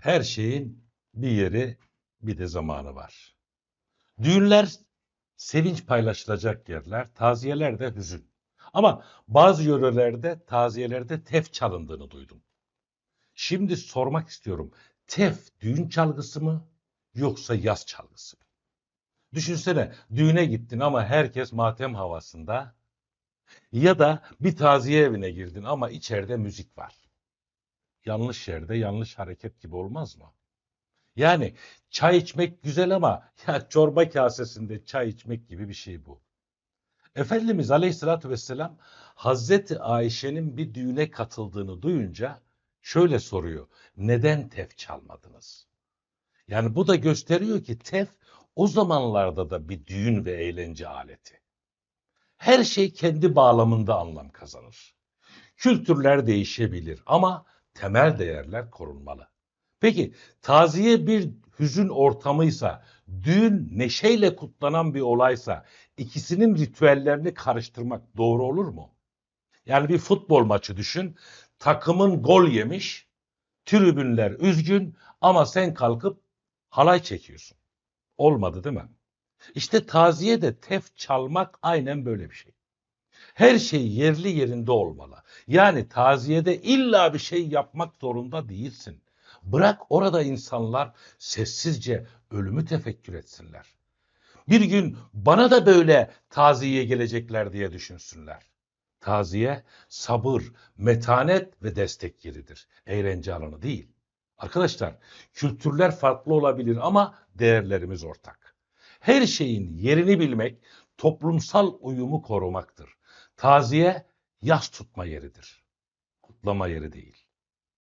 Her şeyin bir yeri bir de zamanı var. Düğünler sevinç paylaşılacak yerler, taziyeler de hüzün. Ama bazı yörelerde taziyelerde tef çalındığını duydum. Şimdi sormak istiyorum. Tef düğün çalgısı mı yoksa yaz çalgısı mı? Düşünsene düğüne gittin ama herkes matem havasında ya da bir taziye evine girdin ama içeride müzik var. Yanlış yerde yanlış hareket gibi olmaz mı? Yani çay içmek güzel ama ya çorba kasesinde çay içmek gibi bir şey bu. Efendimiz Aleyhisselatü Vesselam Hazreti Ayşe'nin bir düğüne katıldığını duyunca şöyle soruyor. Neden tef çalmadınız? Yani bu da gösteriyor ki tef o zamanlarda da bir düğün ve eğlence aleti. Her şey kendi bağlamında anlam kazanır. Kültürler değişebilir ama temel değerler korunmalı. Peki taziye bir hüzün ortamıysa, düğün neşeyle kutlanan bir olaysa ikisinin ritüellerini karıştırmak doğru olur mu? Yani bir futbol maçı düşün. Takımın gol yemiş, tribünler üzgün ama sen kalkıp halay çekiyorsun. Olmadı değil mi? İşte taziye de tef çalmak aynen böyle bir şey. Her şey yerli yerinde olmalı. Yani taziyede illa bir şey yapmak zorunda değilsin. Bırak orada insanlar sessizce ölümü tefekkür etsinler. Bir gün bana da böyle taziye gelecekler diye düşünsünler. Taziye sabır, metanet ve destek yeridir. Eğlence alanı değil. Arkadaşlar kültürler farklı olabilir ama değerlerimiz ortak. Her şeyin yerini bilmek toplumsal uyumu korumaktır. Taziye yas tutma yeridir. Kutlama yeri değil.